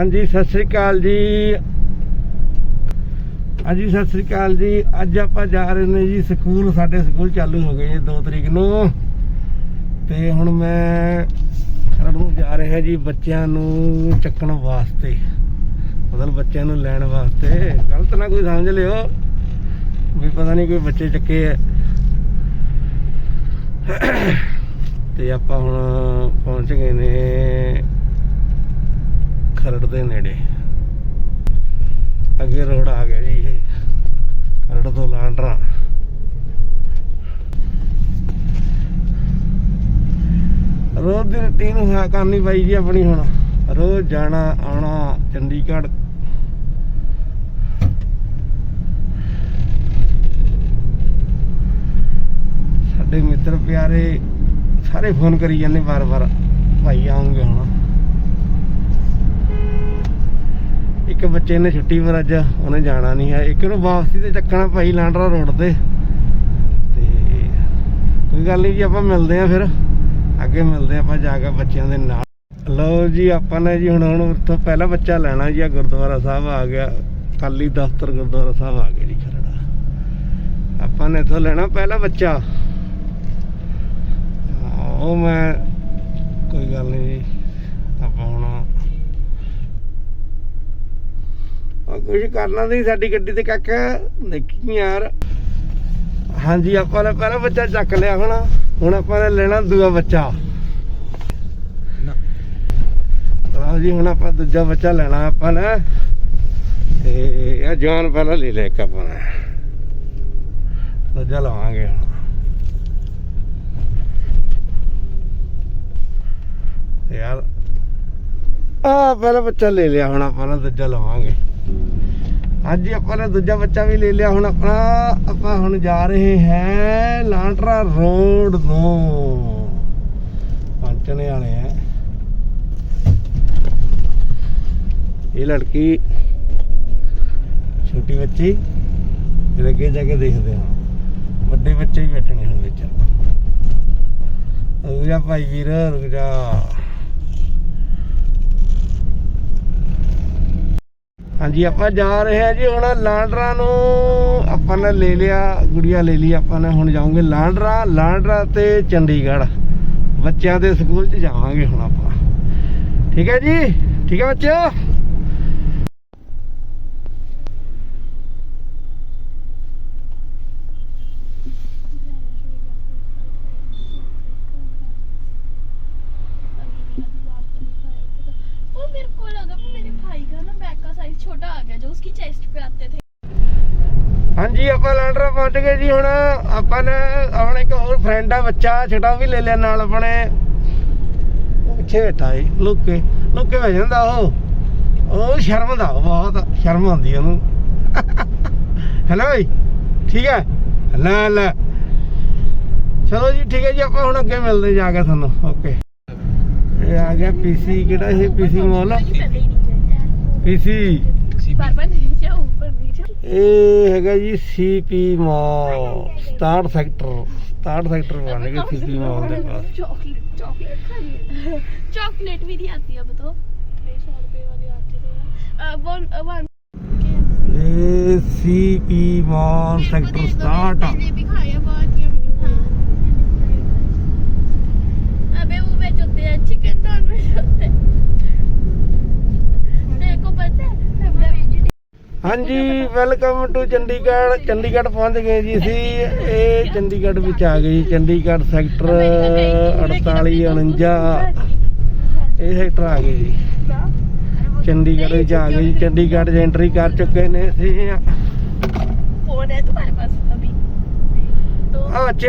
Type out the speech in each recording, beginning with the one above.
ਹਾਂਜੀ, ਸਤਿ ਸ੍ਰੀ ਅਕਾਲ ਜੀ। ਹਾਂਜੀ, ਸਤਿ ਸ੍ਰੀ ਅਕਾਲ ਜੀ। ਅੱਜ ਆਪਾਂ ਜਾ ਰਹੇ ਨੇ ਜੀ, ਸਕੂਲ, ਸਾਡੇ ਸਕੂਲ ਚਾਲੂ ਹੋ ਗਏ ਜੀ 2 ਤਰੀਕ ਨੂੰ। ਤੇ ਹੁਣ ਮੈਂ ਖਰੜ ਜਾ ਰਿਹਾ ਜੀ, ਬੱਚਿਆਂ ਨੂੰ ਚੱਕਣ ਵਾਸਤੇ। ਮਤਲਬ ਬੱਚਿਆਂ ਨੂੰ ਲੈਣ ਵਾਸਤੇ। ਗਲਤ ਨਾ ਕੋਈ ਸਮਝ ਲਿਓ ਵੀ ਪਤਾ ਨਹੀਂ ਕੋਈ ਬੱਚੇ ਚੱਕੇ ਆ। ਤੇ ਆਪਾਂ ਹੁਣ ਪਹੁੰਚ ਗਏ ਨੇ ਖਰੜ ਦੇ ਨੇੜੇ। ਅੱਗੇ ਰੋਡ ਆ ਗਿਆ ਜੀ ਇਹ। ਖਰੜ ਤੋਂ ਲਾਂਡਰਾ। ਰੋਜ਼ ਦੀ ਰੁਟੀਨ ਹੋਇਆ ਕਰਨੀ ਬਾਈ ਜੀ ਆਪਣੀ ਹੁਣ। ਰੋਜ਼ ਜਾਣਾ, ਆਉਣਾ, ਚੰਡੀਗੜ੍ਹ। ਸਾਡੇ ਮਿੱਤਰ ਪਿਆਰੇ ਸਾਰੇ ਫੋਨ ਕਰੀ ਜਾਂਦੇ ਵਾਰ-ਵਾਰ। ਭਾਈ ਆਉਂਗੇ ਹੁਣ। ਇੱਕ ਬੱਚੇ ਨੇ ਛੁੱਟੀ ਪਰ ਅੱਜ ਉਹਨੇ ਜਾਣਾ ਨਹੀਂ ਹੈ। ਇੱਕ ਨੂੰ ਵਾਪਸੀ ਤੇ ਚੱਕਣਾ ਭਾਈ ਲਾਂਡਰਾ ਰੋਡ ਤੇ। ਤੇ ਕੋਈ ਗੱਲ ਨਹੀਂ ਜੀ, ਆਪਾਂ ਮਿਲਦੇ ਆ ਫਿਰ। ਅੱਗੇ ਮਿਲਦੇ ਆਪਾਂ ਜਾ ਕੇ ਬੱਚਿਆਂ ਦੇ ਨਾਲ। ਲਓ ਜੀ, ਆਪਾਂ ਨੇ ਜੀ ਹੁਣ ਹੁਣ ਉੱਥੋਂ ਪਹਿਲਾ ਬੱਚਾ ਲੈਣਾ ਜੀ, ਆ ਗੁਰਦੁਆਰਾ ਸਾਹਿਬ ਆ ਗਿਆ। ਕਾਲੀ ਦਫ਼ਤਰ ਗੁਰਦੁਆਰਾ ਸਾਹਿਬ ਆ ਗਿਆ ਜੀ, ਖਰੜਾ। ਆਪਾਂ ਨੇ ਇੱਥੋਂ ਲੈਣਾ ਪਹਿਲਾ ਬੱਚਾ। ਉਹ ਮੈਂ, ਕੋਈ ਗੱਲ ਨਹੀਂ ਜੀ ਆਪਾਂ ਹੁਣ ਉਹ ਕੁਝ ਕਰਨਾ ਨਹੀਂ ਸਾਡੀ ਗੱਡੀ ਤੇ ਕਾਕਾ ਦੇਖੀ ਯਾਰ। ਹਾਂਜੀ ਆਪਾਂ ਨੇ ਪਹਿਲਾ ਬੱਚਾ ਚੱਕ ਲਿਆ ਹੁਣ ਹੁਣ ਆਪਾਂ ਨੇ ਲੈਣਾ ਦੂਆ ਬੱਚਾ। ਲਓ ਜੀ ਹੁਣ ਆਪਾਂ ਦੂਜਾ ਬੱਚਾ ਲੈਣਾ ਆਪਾਂ ਨੇ। ਤੇ ਇਹ ਜਾਨ ਪਹਿਲਾਂ ਲੈ ਲੈ ਇੱਕ ਆਪਾਂ ਨੇ। ਦੂਜਾ ਲਵਾਂਗੇ ਹੁਣ। ਯਾਰ ਆ ਪਹਿਲਾ ਬੱਚਾ ਲੈ ਲਿਆ ਹੁਣ ਆਪਾਂ ਨੇ ਦੂਜਾ ਲਵਾਂਗੇ। ਅੱਜ ਆਪਾਂ ਨੇ ਦੂਜਾ ਬੱਚਾ ਵੀ ਲੈ ਲਿਆ, ਹੁਣ ਆਪਣਾ, ਆਪਾਂ ਹੁਣ ਜਾ ਰਹੇ ਹੈ ਲਾਂਟਰਾ ਰੋਡ ਤੋਂ। ਪਹੁੰਚਣੇ ਵਾਲੇ ਆ ਇਹ ਲੜਕੀ, ਛੋਟੀ ਬੱਚੀ, ਫਿਰ ਅੱਗੇ ਜਾ ਕੇ ਦੇਖਦੇ ਹਾਂ। ਵੱਡੇ ਬੱਚੇ ਵੀ ਬੈਠਣੇ ਹੁਣ ਵਿੱਚ। ਰੁਕ ਜਾ ਭਾਈ ਵੀਰ, ਰੁਕ ਜਾ। ਹਾਂਜੀ, ਆਪਾਂ ਜਾ ਰਹੇ ਹਾਂ ਜੀ ਹੁਣ ਲਾਂਡਰਾ ਨੂੰ। ਆਪਾਂ ਨੇ ਲੈ ਲਿਆ, ਗੁੜੀਆ ਲੈ ਲਈ, ਆਪਾਂ ਨੇ ਹੁਣ ਜਾਵਾਂਗੇ ਲਾਂਡਰਾ। ਲਾਂਡਰਾ ਤੇ ਚੰਡੀਗੜ੍ਹ। ਬੱਚਿਆਂ ਦੇ ਸਕੂਲ 'ਚ ਜਾਵਾਂਗੇ ਹੁਣ ਆਪਾਂ। ਠੀਕ ਹੈ ਜੀ? ਠੀਕ ਹੈ ਬੱਚਿਓ? छोटा आ गया जो उसकी चेस्ट पे आते थे ਹਾਂਜੀ ਆਪਾਂ ਲਾਂਡਰਾ ਪਹੁੰਚ ਗਏ ਜੀ ਹੁਣ ਆਪਾਂ ਨੇ ਆਪਣੇ ਇੱਕ ਹੋਰ ਫਰੈਂਡ ਆ ਬੱਚਾ ਛੋਟਾ ਉਹ ਵੀ ਲੈ ਲਿਆ ਨਾਲ ਆਪਣੇ ਉਹ ਪਿੱਛੇ ਬੈਠਾ ਏ ਲੁੱਕੇ ਲੁੱਕੇ ਬਹਿ ਜਾਂਦਾ ਉਹ ਉਹ ਸ਼ਰਮਦਾ ਬਹੁਤ ਸ਼ਰਮ ਆਉਂਦੀ ਉਹਨੂੰ ਹੈਲੋ ਭਾਈ ਠੀਕ ਹੈ ਲੈ ਲੈ ਚਲੋ ਜੀ ਠੀਕ ਹੈ ਜੀ ਆਪਾਂ ਹੁਣ ਅੱਗੇ ਮਿਲਦੇ ਜਾ ਕੇ ਤੁਹਾਨੂੰ ਓਕੇ ਇਹ ਆ ਗਿਆ ਪੀਸੀ ਕਿਹੜਾ ਇਹ ਪੀਸੀ ਮਾਲ पहले ही नीचे ਪੀਸੀ बार बार नीचे ऊपर नीचे ਇਹ ਹੈਗਾ ਜੀ ਸੀਪੀ ਮਾਲ 67 ਸੈਕਟਰ 67 ਸੈਕਟਰ ਬਣ ਗਏ ਸੀਪੀ ਮਾਲ ਦੇ ਪਾਸ चॉकलेट चॉकलेट खानी चॉकलेट भी नहीं आती अब तो सौ रुपए वाली आती है वो वन ਇਹ ਸੀਪੀ ਮਾਲ ਸੈਕਟਰ 67 मैंने भी खाया बहुत ਹਾਂਜੀ ਵੈਲਕਮ ਟੂ ਚੰਡੀਗੜ੍ਹ ਚੰਡੀਗੜ੍ਹ ਪਹੁੰਚ ਗਏ ਜੀ ਅਸੀਂ। ਇਹ ਚੰਡੀਗੜ੍ਹ ਵਿੱਚ ਆ ਗਏ ਚੰਡੀਗੜ੍ਹ ਸੈਕਟਰ 48 49 ਇਹ ਸੈਕਟਰ ਆ ਗਏ ਜੀ। ਚੰਡੀਗੜ੍ਹ ਵਿੱਚ ਆ ਗਏ ਜੀ। ਚੰਡੀਗੜ੍ਹ ਐਂਟਰੀ ਕਰ ਚੁੱਕੇ ਨੇ ਅਸੀਂ। ਫੋਨ ਹੈ ਆ ਚ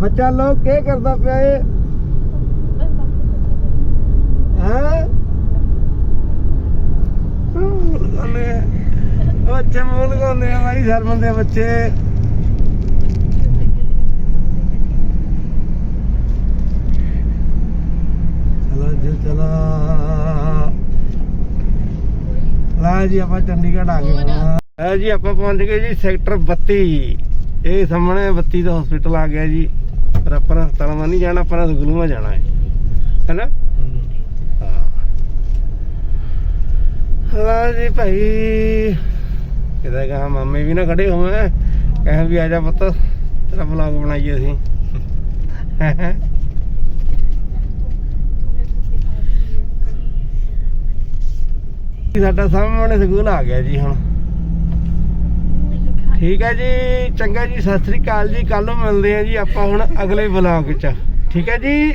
ਬੱਚਾ ਲੋਕ ਕੀ ਕਰਦਾ ਪਿਆ ਇਹ? ਹਾਂ? ਲਗਾਉਂਦੇ ਆ। ਬੱਚੇ ਮੂੰਹ ਲਗਾਉਂਦੇ ਆ ਭਾਈ ਦੇ ਬੱਚੇ। ਚਲੋ ਜੀ, ਚਲੋ। ਲਾ ਜੀ, ਆਪਾਂ ਚੰਡੀਗੜ੍ਹ ਆ ਗਏ ਹੈ ਜੀ, ਆਪਾਂ ਪਹੁੰਚ ਗਏ ਜੀ ਸੈਕਟਰ 32 ਇਹ ਸਾਹਮਣੇ 32 ਦਾ ਹਸਪੀਟਲ ਆ ਗਿਆ ਜੀ। ਪਰ ਆਪਾਂ ਹਸਪਤਾਲਾਂ ਨਹੀਂ ਜਾਣਾ, ਆਪਾਂ ਗੁਲੂਆਂ ਜਾਣਾ ਹੈ। ਹੈਨਾ ਹਾਂ ਲਾ ਜੀ ਭਾਈ। ਕਿਤੇ ਕਹਾ ਮਾਮੇ ਵੀ ਨਾ ਖੜੇ ਹੋਵੇ ਕਹੇ ਵੀ ਆ ਜਾ ਪੁੱਤ, ਤੇਰਾ ਵਲੌਗ ਬਣਾਈਏ ਅਸੀਂ। ਸਾਡਾ ਸਾਹਮਣੇ ਸਕੂਲ ਆ ਗਿਆ ਜੀ ਹੁਣ। ਠੀਕ ਹੈ ਜੀ, ਚੰਗਾ ਜੀ, ਸਤਿ ਸ੍ਰੀ ਅਕਾਲ ਜੀ ਕੱਲ ਨੂੰ ਮਿਲਦੇ ਆ ਜੀ ਆਪਾਂ ਹੁਣ ਅਗਲੇ ਵਲੌਗ 'ਚ। ਠੀਕ ਹੈ ਜੀ।